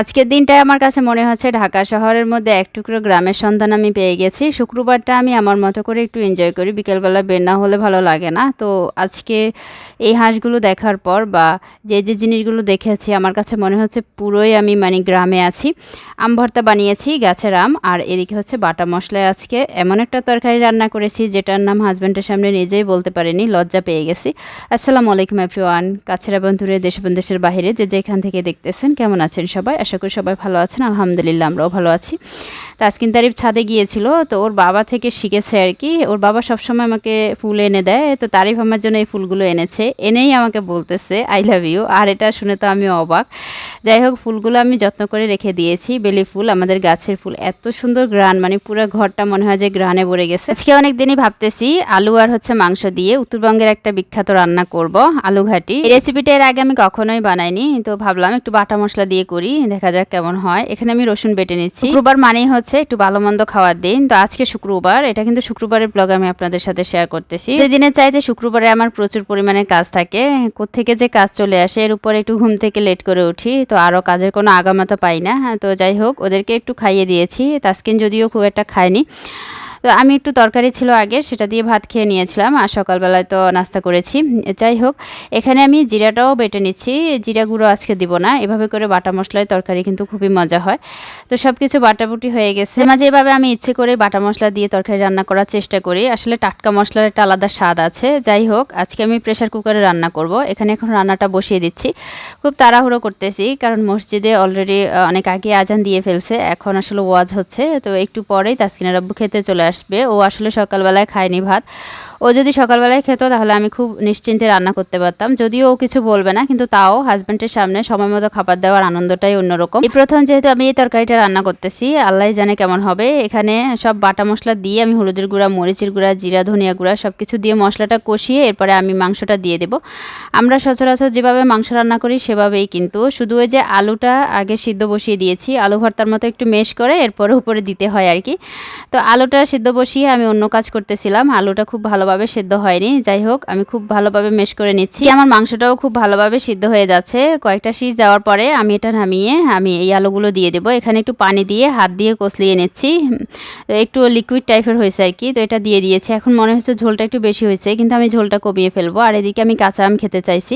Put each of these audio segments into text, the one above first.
আজকের দিনটায় আমার কাছে মনে হচ্ছে ঢাকা শহরের মধ্যে এক টুকরো গ্রামের সন্ধান আমি পেয়ে গেছি। শুক্রবারটা আমি আমার মতো করে একটু এনজয় করি। বিকেলবেলা বের না হলে ভালো লাগে না। তো আজকে এই হাঁসগুলো দেখার পর বা যে যে জিনিসগুলো দেখেছি, আমার কাছে মনে হচ্ছে পুরোই আমি মানে গ্রামে আছি। আম ভর্তা বানিয়েছি, গাছের আম, আর এদিকে হচ্ছে বাটা মশলায় আজকে এমন একটা তরকারি রান্না করেছি, যেটার নাম হাজব্যান্ডের সামনে নিজেই বলতে পারিনি, লজ্জা পেয়ে গেছি। আসসালামু আলাইকুম এভরিওয়ান কাছেরা বন্ধুরে দেশ এবং দেশের বাইরে, যে যেখান থেকে দেখতেছেন, কেমন আছেন সবাই? আশা করি সবাই ভালো আছেন, আলহামদুলিল্লাহ আমরাও ভালো আছি। তাসকিন তারিফ ছাদে গিয়েছিল, তো ওর বাবা থেকে শিখেছে আর কি ওর বাবা সবসময় আমাকে ফুল এনে দেয়, তো তারিফ আমার জন্য এই ফুলগুলো এনেছে। এনেই আমাকে বলতেছে আই লাভ ইউ আর এটা শুনে তো আমি অবাক। যাই হোক, ফুলগুলো আমি যত্ন করে রেখে দিয়েছি, বেলি ফুল, আমাদের গাছের ফুল। এত সুন্দর গ্রান মানে পুরো ঘরটা মনে হয় যে গ্রানে ভরে গেছে। আজকে অনেক দিনই ভাবতেছি, আলু আর হচ্ছে মাংস দিয়ে উত্তরবঙ্গের একটা বিখ্যাত রান্না করব আলু ঘাটি রেসিপিটা এর আগে আমি কখনোই বানাইনি, তো ভাবলাম একটু বাটা মশলা দিয়ে করি দেখা যাক কেমন হয়। এখানে আমি রসুন বেটে নিচ্ছি। শুক্রবার মানেই হচ্ছে একটু ভালো মন্দ খাওয়ার দিন। তো আজকে শুক্রবার এটা কিন্তু শুক্রবারের ব্লগ আমি আপনাদের সাথে শেয়ার করতেছি। দিনের চাইতে শুক্রবারে আমার প্রচুর পরিমাণে কাজ থাকে। থেকে যে কাজ চলে আসে এর উপর একটু ঘুম থেকে লেট করে উঠি। তো আরও কাজের কোনো আগামাতা পাই না। হ্যাঁ, তো যাই হোক ওদেরকে একটু খাইয়ে দিয়েছি। তাস্কিন যদিও খুব একটা খায়নি। তো আমি একটু তরকারি ছিল আগে, সেটা দিয়ে ভাত খেয়ে নিয়েছিলাম আর সকালবেলায় তো নাস্তা করেছি। যাই হোক, এখানে আমি জিরাটাও বেটে নিচ্ছি। জিরা গুঁড়ো আজকে দিব না, এভাবে করে বাটা মশলায় তরকারি কিন্তু খুবই মজা হয়। তো সব কিছু বাটাবুটি হয়ে গেছে। মাঝে এভাবে আমি ইচ্ছে করে বাটা মশলা দিয়ে তরকারি রান্না করার চেষ্টা করি। আসলে টাটকা মশলার একটা আলাদা স্বাদ আছে। যাই হোক, আজকে আমি প্রেশার কুকারে রান্না করব। এখানে এখন রান্নাটা বসিয়ে দিচ্ছি। খুব তাড়াহুড়ো করতেছি, কারণ মসজিদে অলরেডি অনেক আগে আজান দিয়ে ফেলছে। এখন আসলে ওয়াজ হচ্ছে। তো একটু পরেই তাসকিনের আব্বু খেতে চলে আসবে। ও আসলে সকালবেলায় খায়নি ভাত। ও যদি সকালবেলায় খেত তাহলে আমি খুব নিশ্চিন্তে রান্না করতে পারতাম। যদিও ও কিছু বলবে না, কিন্তু তাও হাজব্যান্ডের সামনে সময় মতো খাবার দেওয়ার আনন্দটাই অন্যরকম। এই প্রথম যেহেতু আমি এই তরকারিটা রান্না করতেছি, আল্লাহ জানে কেমন হবে। এখানে সব বাটা মশলা দিয়ে আমি হলুদের গুঁড়া, মরিচের গুঁড়া, জিরা, ধনিয়া গুঁড়া সব কিছু দিয়ে মশলাটা কষিয়ে এরপরে আমি মাংসটা দিয়ে দেব। আমরা সচরাচর যেভাবে মাংস রান্না করি সেভাবেই কিন্তু। শুধু ওই যে আলুটা আগে সিদ্ধ বসিয়ে দিয়েছি, আলু ভর্তার মতো একটু মেশ করে এরপরে উপরে দিতে হয় আর কি। তো আলুটা সিদ্ধ বসিয়ে আমি অন্য কাজ করতেছিলাম। আলুটা খুব ভালোভাবে সেদ্ধ হয়নি। যাই হোক, আমি খুব ভালোভাবে মেশ করে নিচ্ছি। আমার মাংসটাও খুব ভালোভাবে সিদ্ধ হয়ে যাচ্ছে। কয়েকটা শীষ যাওয়ার পরে আমি এটা নামিয়ে, আমি এই আলুগুলো দিয়ে দেবো। এখানে একটু পানি দিয়ে হাত দিয়ে কষলিয়ে নিচ্ছি। একটু লিকুইড টাইপের হয়েছে আর কি, তো এটা দিয়ে দিয়েছি। এখন মনে হচ্ছে ঝোলটা একটু বেশি হয়েছে, কিন্তু আমি ঝোলটা কমিয়ে ফেলব। আর এদিকে আমি কাঁচা আম খেতে চাইছি।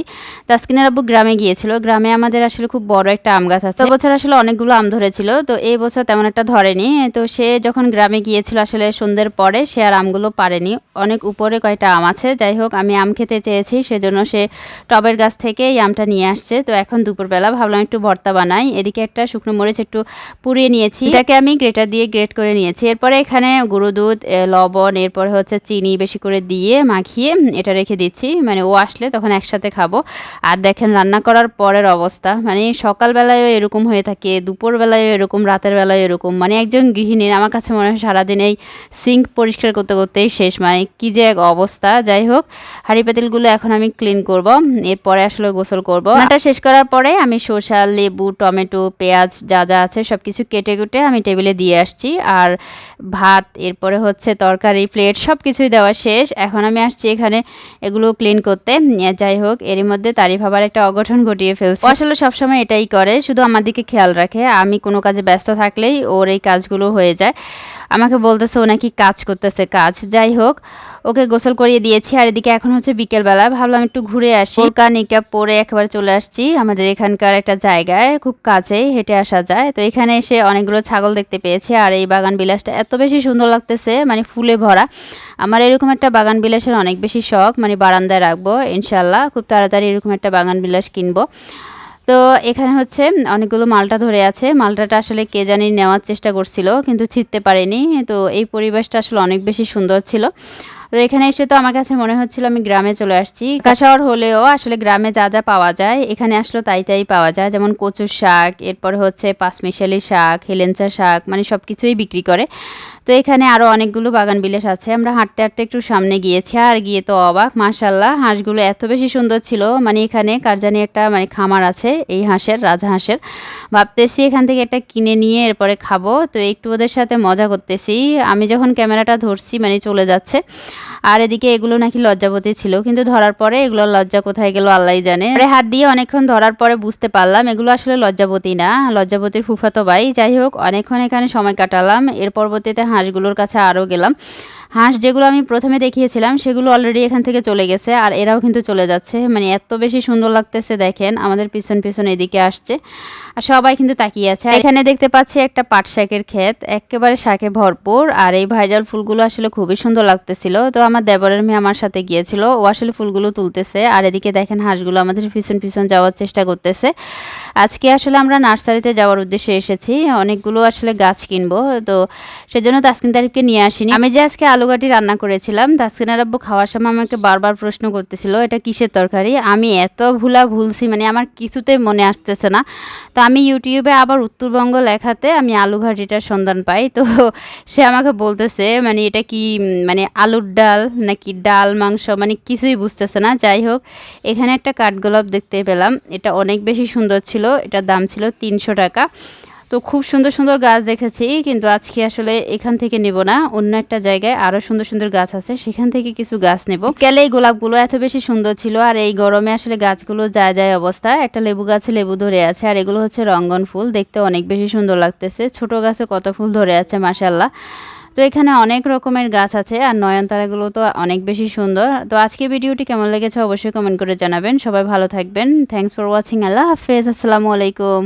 তাস্কিনের আব্বু গ্রামে গিয়েছিল। গ্রামে আমাদের আসলে খুব বড় একটা আম গাছ আছে। বছর আসলে অনেকগুলো আম ধরেছিল, তো এই বছর তেমন একটা ধরেনি। তো সে যখন গ্রামে গিয়েছিল, আসলে সন্ধ্যের পরে সে আর আমগুলো পারেনি। অনেক উপরে কয়টা আম আছে। যাই হোক, আমি আম খেতে চেয়েছি, সেজন্য সে টবের গাছ থেকে এই আমটা নিয়ে আসছে। তো এখন দুপুরবেলা ভাবলাম একটু ভর্তা বানাই। এদিকে একটা শুকনো মরিচ একটু পুড়িয়ে নিয়েছি। এটাকে আমি গ্রেটার দিয়ে গ্রেট করে নিয়েছি। এরপরে এখানে গুঁড়ো দুধ লবণ, এরপরে হচ্ছে চিনি বেশি করে দিয়ে মাখিয়ে এটা রেখে দিচ্ছি। মানে ও আসলে তখন একসাথে খাব। আর দেখেন, রান্না করার পরের অবস্থা। মানে সকালবেলায়ও এরকম হয়ে থাকে, দুপুরবেলায়ও এরকম, রাতের বেলায় এরকম। মানে একজন গৃহিণীর, আমার কাছে মনে হয় সারাদিন এই সিঙ্ক পরিষ্কার করতে করতেই শেষ মানে কি যে এক অবস্থা। যাই হোক হাঁড়ি পাতিলগুলো এখন আমি ক্লিন করব এরপরে আসলে গোসল করব। রান্নাটা শেষ করার পরে আমি শসা লেবু টমেটো পেঁয়াজ যা যা আছে সব কিছু কেটে কুটে আমি টেবিলে দিয়ে আসছি। আর ভাত এরপরে হচ্ছে তরকারি প্লেট সব কিছুই দেওয়া শেষ। এখন আমি আসছি এখানে এগুলো ক্লিন করতে। যাই হোক এরই মধ্যে তারিফ আবার একটা অঘটন ঘটিয়ে ফেলছে। আসলে সবসময় এটাই করে শুধু আমার দিকে খেয়াল রাখে। আমি কোনো কাজে ব্যস্ত থাকলেই ওর এই কাজগুলো হয়ে যায়। আমাকে বলতেছে ও নাকি কাজ করতেছে কাজ। যাই হোক ওকে গোসল করিয়ে দিয়েছি আর এদিকে এখন হচ্ছে বিকেলবেলা। ভাবলাম একটু ঘুরে আসি। বোরকা নিকাব পরে একেবারে চলে আসছি। আমাদের এখানকার একটা জায়গায় খুব কাছেই হেঁটে আসা যায়। তো এখানে এসে অনেকগুলো ছাগল দেখতে পেয়েছি আর এই বাগান বিলাসটা এত বেশি সুন্দর লাগতেছে মানে ফুলে ভরা। আমার এরকম একটা বাগান বিলাসের অনেক বেশি শখ মানে বারান্দায় রাখব ইনশাল্লাহ খুব তাড়াতাড়ি এরকম একটা বাগান বিলাস কিনবো। তো এখানে হচ্ছে অনেকগুলো মালটা ধরে আছে। মালটাটা আসলে কে জানি নেওয়ার চেষ্টা করছিল, কিন্তু ছিটতে পারেনি। তো এই পরিবেশটা আসলে অনেক বেশি সুন্দর ছিল। তো এখানে এসে তো আমার কাছে মনে হচ্ছিল আমি গ্রামে চলে আসছি। ঢাকা শহর হলেও আসলে গ্রামে যা যা পাওয়া যায়, এখানে আসলে তাই তাই পাওয়া যায়। যেমন কচুর শাক, এরপর হচ্ছে পাঁচমিশালি শাক, হেলেঞ্চা শাক মানে সব কিছুই বিক্রি করে। তো এখানে আরও অনেকগুলো বাগান বিলাস আছে। আমরা হাঁটতে হাঁটতে একটু সামনে গিয়েছি আর গিয়ে তো অবাক মাশাল্লাহ হাঁসগুলো এত বেশি সুন্দর ছিল। মানে এখানে কার জানি একটা মানে খামার আছে, এই হাঁসের রাজহাঁসের ভাবতেছি এখান থেকে একটা কিনে নিয়ে এরপরে খাব। তো একটু ওদের সাথে মজা করতেছি। আমি যখন ক্যামেরাটা ধরছি মানে চলে যাচ্ছে। আর এদিকে এগুলো নাকি লজ্জাবতী ছিল, কিন্তু ধরার পরে এগুলো লজ্জা কোথায় গেল আল্লাহ জানে। আরে হাত দিয়ে অনেকক্ষণ ধরার পরে বুঝতে পারলাম এগুলো আসলে লজ্জাবতী না, লজ্জাবতীর ফুফাতো ভাই। যাই হোক, অনেকক্ষণ এখানে সময় কাটালাম, এর পরবর্তীতে হাঁসগুলোর কাছে আরও গেলাম। হাঁস যেগুলো আমি প্রথমে দেখিয়েছিলাম, সেগুলো অলরেডি এখান থেকে চলে গেছে আর এরাও কিন্তু চলে যাচ্ছে। মানে এত বেশি সুন্দর লাগতেছে দেখেন, আমাদের পিছন পিছন এদিকে আসছে। আর সবাই কিন্তু তাকিয়ে আছে। এখানে দেখতে পাচ্ছি একটা পাট শাকের ক্ষেত, একেবারে শাকে ভরপুর। আর এই ভাইরাল ফুলগুলো আসলে খুবই সুন্দর লাগতেছিল। তো আমার দেবরের মেয়ে আমার সাথে গিয়েছিল, ও আসলে ফুলগুলো তুলতেছে। আর এদিকে দেখেন হাঁসগুলো আমাদের পিছন পিছন যাওয়ার চেষ্টা করতেছে। আজকে আসলে আমরা নার্সারিতে যাওয়ার উদ্দেশ্যে এসেছি। অনেকগুলো আসলে গাছ কিনবো। তো সেজন্য তাসকিন তারিফকে নিয়ে আসিনি। আমি যে আজকে আলুগাটি রান্না করেছিলাম। তাসকিনার আব্বু খাওয়ার সময় আমাকে বারবার প্রশ্ন করতেছিল, এটা কিসের তরকারি? আমি এত ভুলা ভুলছি মানে আমার কিছুতেই মনে আসতেছে না। তো আমি ইউটিউবে আবার উত্তরবঙ্গ লেখাতে আমি আলু ঘাটিটার সন্ধান পাই। তো সে আমাকে বলতেছে মানে এটা কি মানে আলুর ডাল নাকি ডাল, মাংস? মানে কিছুই বুঝতেছে না। যাই হোক, এখানে একটা কাঠগোলাপ দেখতে পেলাম। এটা অনেক বেশি সুন্দর ছিল। এটার দাম ছিল তিনশো টাকা। তো খুব সুন্দর সুন্দর গাছ দেখেছি, কিন্তু আজকে আসলে এখান থেকে নেব না। অন্য একটা জায়গায় আরও সুন্দর সুন্দর গাছ আছে, সেখান থেকে কিছু গাছ নেব। কেলে এই গোলাপগুলো এত বেশি সুন্দর ছিল, আর এই গরমে আসলে গাছগুলো যায় যায় অবস্থা। একটা লেবু গাছে লেবু ধরে আছে, আর এগুলো হচ্ছে রঙ্গন ফুল, দেখতে অনেক বেশি সুন্দর লাগতেছে। ছোট গাছে কত ফুল ধরে আছে মাসাল্লাহ তো এখানে অনেক রকমের গাছ আছে, আর নয়নতারাগুলো তো অনেক বেশি সুন্দর। তো আজকে ভিডিওটি কেমন লেগেছে অবশ্যই কমেন্ট করে জানাবেন। সবাই ভালো থাকবেন। থ্যাংকস ফর ওয়াচিং আল্লাহ হাফেজ, আসসালামু আলাইকুম।